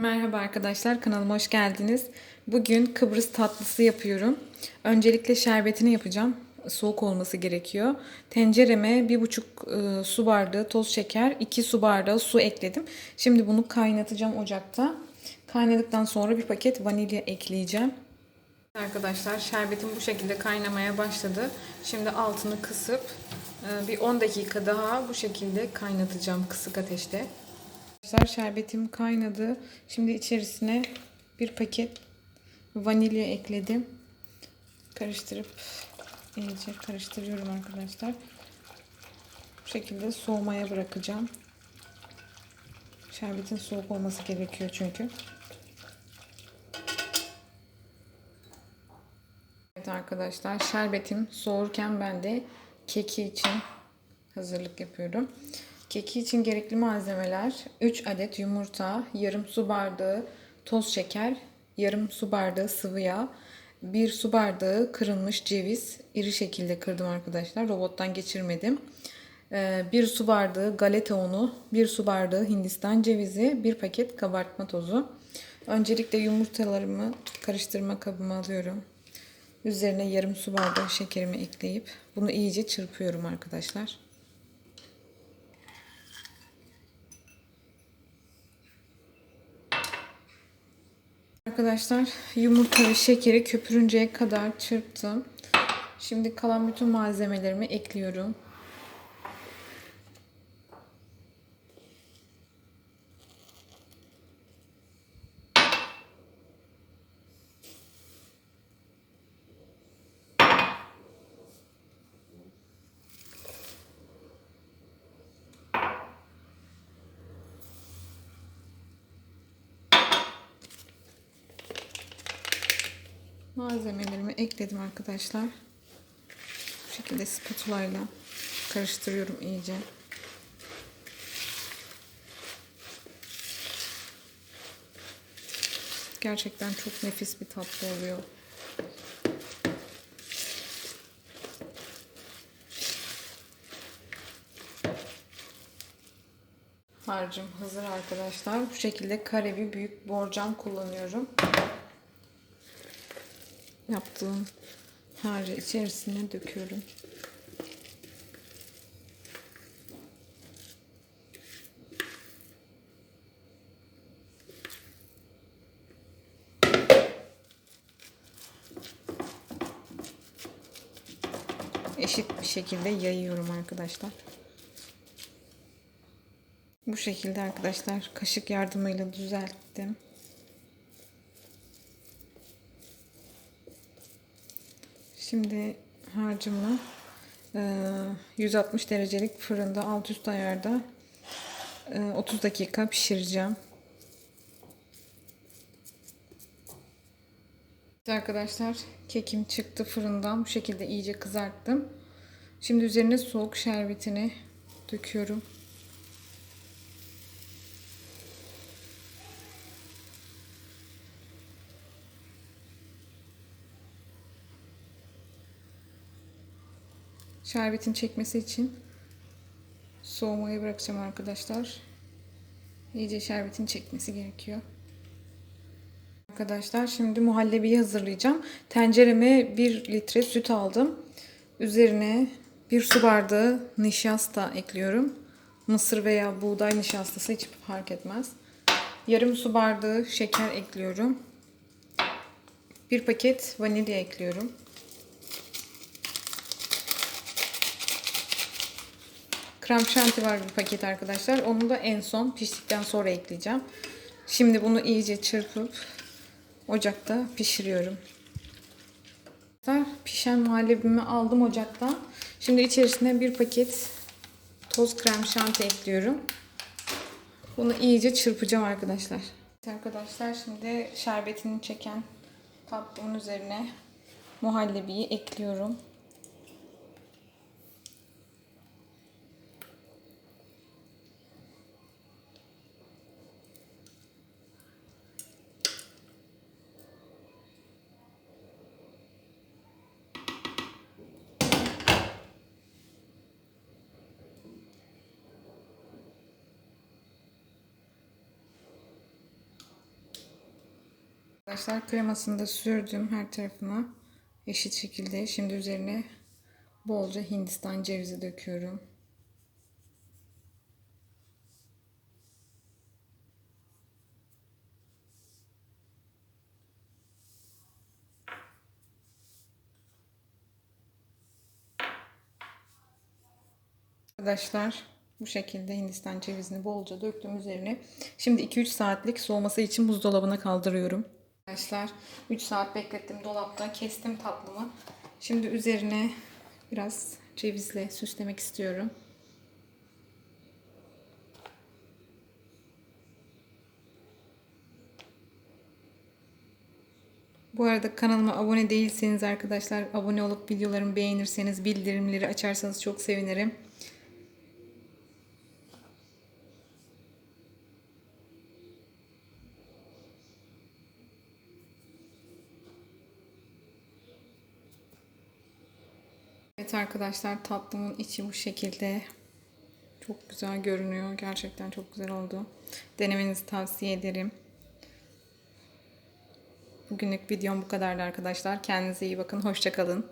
Merhaba arkadaşlar, kanalıma hoş geldiniz. Bugün Kıbrıs tatlısı yapıyorum. Öncelikle şerbetini yapacağım. Soğuk olması gerekiyor. Tencereme 1,5 e, su bardağı toz şeker, 2 su bardağı su ekledim. Şimdi bunu kaynatacağım ocakta. Kaynadıktan sonra bir paket vanilya ekleyeceğim. Arkadaşlar şerbetim bu şekilde kaynamaya başladı. Şimdi altını kısıp e, bir 10 dakika daha bu şekilde kaynatacağım kısık ateşte. Arkadaşlar şerbetim kaynadı. Şimdi içerisine bir paket vanilya ekledim. Karıştırıp iyice karıştırıyorum arkadaşlar. Bu şekilde soğumaya bırakacağım. Şerbetin soğuk olması gerekiyor çünkü. Evet arkadaşlar şerbetim soğurken ben de keki için hazırlık yapıyorum. Keki için gerekli malzemeler 3 adet yumurta, yarım su bardağı toz şeker, yarım su bardağı sıvı yağ, 1 su bardağı kırılmış ceviz. iri şekilde kırdım arkadaşlar. Robottan geçirmedim. 1 su bardağı galeta unu, 1 su bardağı hindistan cevizi, 1 paket kabartma tozu. Öncelikle yumurtalarımı karıştırma kabıma alıyorum. Üzerine yarım su bardağı şekerimi ekleyip bunu iyice çırpıyorum arkadaşlar. Arkadaşlar yumurta ve şekeri köpürünceye kadar çırptım. Şimdi kalan bütün malzemelerimi ekliyorum. Malzemelerimi ekledim arkadaşlar. Bu şekilde spatula ile karıştırıyorum iyice. Gerçekten çok nefis bir tatlı oluyor. Harcım hazır arkadaşlar. Bu şekilde kare bir büyük borcam kullanıyorum yaptığım harcı içerisine döküyorum. Eşit bir şekilde yayıyorum arkadaşlar. Bu şekilde arkadaşlar kaşık yardımıyla düzelttim. Şimdi harcımı 160 e, derecelik fırında alt üst ayarda 30 e, dakika pişireceğim. Arkadaşlar kekim çıktı fırından. Bu şekilde iyice kızarttım. Şimdi üzerine soğuk şerbetini döküyorum. Şerbetin çekmesi için soğumayı bırakacağım arkadaşlar. İyice şerbetin çekmesi gerekiyor. Arkadaşlar şimdi muhallebiyi hazırlayacağım. Tencereme 1 litre süt aldım. Üzerine 1 su bardağı nişasta ekliyorum. Mısır veya buğday nişastası hiç fark etmez. Yarım su bardağı şeker ekliyorum. Bir paket vanilya ekliyorum. Krem şanti var bir paket arkadaşlar. Onu da en son piştikten sonra ekleyeceğim. Şimdi bunu iyice çırpıp ocakta pişiriyorum. Pişen muhallebimi aldım ocaktan. Şimdi içerisine bir paket toz krem şanti ekliyorum. Bunu iyice çırpacağım arkadaşlar. Arkadaşlar şimdi şerbetini çeken tatlımın üzerine muhallebiyi ekliyorum. Arkadaşlar kremasını da sürdüm her tarafına eşit şekilde. Şimdi üzerine bolca hindistan cevizi döküyorum. Arkadaşlar bu şekilde hindistan cevizini bolca döktüm üzerine. Şimdi 2-3 saatlik soğuması için buzdolabına kaldırıyorum. Arkadaşlar 3 saat beklettim dolapta. Kestim tatlımı. Şimdi üzerine biraz cevizle süslemek istiyorum. Bu arada kanalıma abone değilseniz arkadaşlar abone olup videolarımı beğenirseniz bildirimleri açarsanız çok sevinirim. Evet arkadaşlar tatlımın içi bu şekilde. Çok güzel görünüyor. Gerçekten çok güzel oldu. Denemenizi tavsiye ederim. Bugünlük videom bu kadardı arkadaşlar. Kendinize iyi bakın. Hoşçakalın.